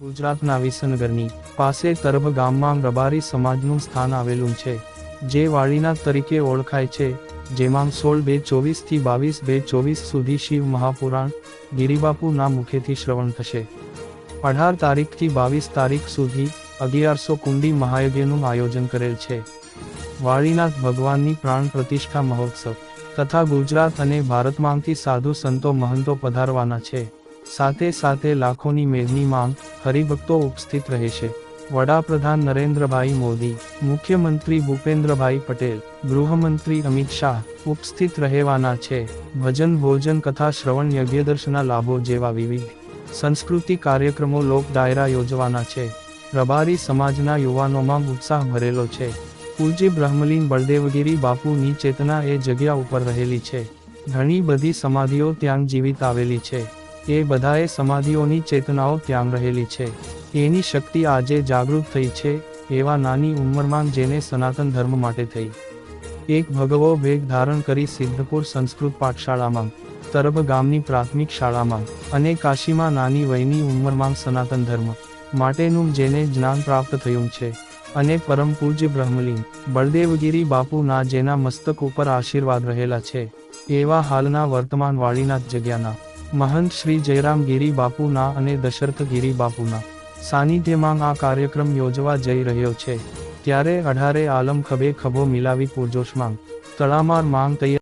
ગુજરાતના વિસનગરની પાસે તરભ ગામમાં રબારી સમાજનું સ્થાન આવેલું છે, જે વાળીનાથ તરીકે ઓળખાય છે, જેમાં સોળ બે ચોવીસથી બાવીસ બે ચોવીસ સુધી શિવ મહાપુરાણ, ગિરિબાપુના મુખેથી શ્રવણ થશે. અઢાર તારીખથી બાવીસ તારીખ સુધી અગિયારસો કુંડી મહાયજ્ઞનું આયોજન કરેલ છે. વાળીનાથ ભગવાનની પ્રાણ પ્રતિષ્ઠા મહોત્સવ, તથા ગુજરાત અને ભારતમાંથી સાધુ સંતો મહંતો પધારવાના છે. સાથે સાથે લાખોની મેદની માંગ હરિભક્તો ઉપસ્થિત રહેશે. વડાપ્રધાન નરેન્દ્રભાઈ મોદી, મુખ્યમંત્રી ભૂપેન્દ્રભાઈ પટેલ, ગૃહમંત્રી અમિત શાહ ઉપસ્થિત રહેવાના છે. ભજન, ભોજન, કથા, શ્રવણ, યજ્ઞદર્શના લાભો જેવા વિવિધ સંસ્કૃતિ કાર્યક્રમો લોક ડાયરા યોજવાના છે. રબારી સમાજના યુવાનોમાં ઉત્સાહ ભરેલો છે. પૂજ્ય બ્રહ્મલીન બળદેવગીરી બાપુની ચેતના એ જગ્યા ઉપર રહેલી છે. ઘણી બધી સમાધિઓ ત્યાં જીવિત આવેલી છે. એ બધાએ સમાધિઓની ચેતનાઓ ત્યાં રહેલી છે. એની શક્તિ આજે જાગૃત થઈ છે, એવા નાની ઉંમરમાં જેને સનાતન ધર્મ માટે થઈ. એક ભગવો ભેગ ધારણ કરી સિદ્ધપુર સંસ્કૃત પાઠશાળામાં તરભ ગામની પ્રાથમિક શાળામાં અને કાશીમાં નાની વયની ઉંમરમાં સનાતન ધર્મ માટેનું જેને જ્ઞાન પ્રાપ્ત થયું છે. અને પરમ પૂજ્ય બ્રહ્મલીન બળદેવગીરી બાપુના જેના મસ્તક ઉપર આશીર્વાદ રહેલા છે, એવા હાલના વર્તમાન વાળીનાથ જગ્યાના મહંત શ્રી જયરામ ગીરી બાપુના અને દશરથ ગીરી બાપુના સાનિધ્યમાં આ કાર્યક્રમ યોજવા જઈ રહ્યો છે. ત્યારે અઢારે આલમ ખભે ખભો મિલાવી પૂરજોશમાં તડામાર માંગ તૈયાર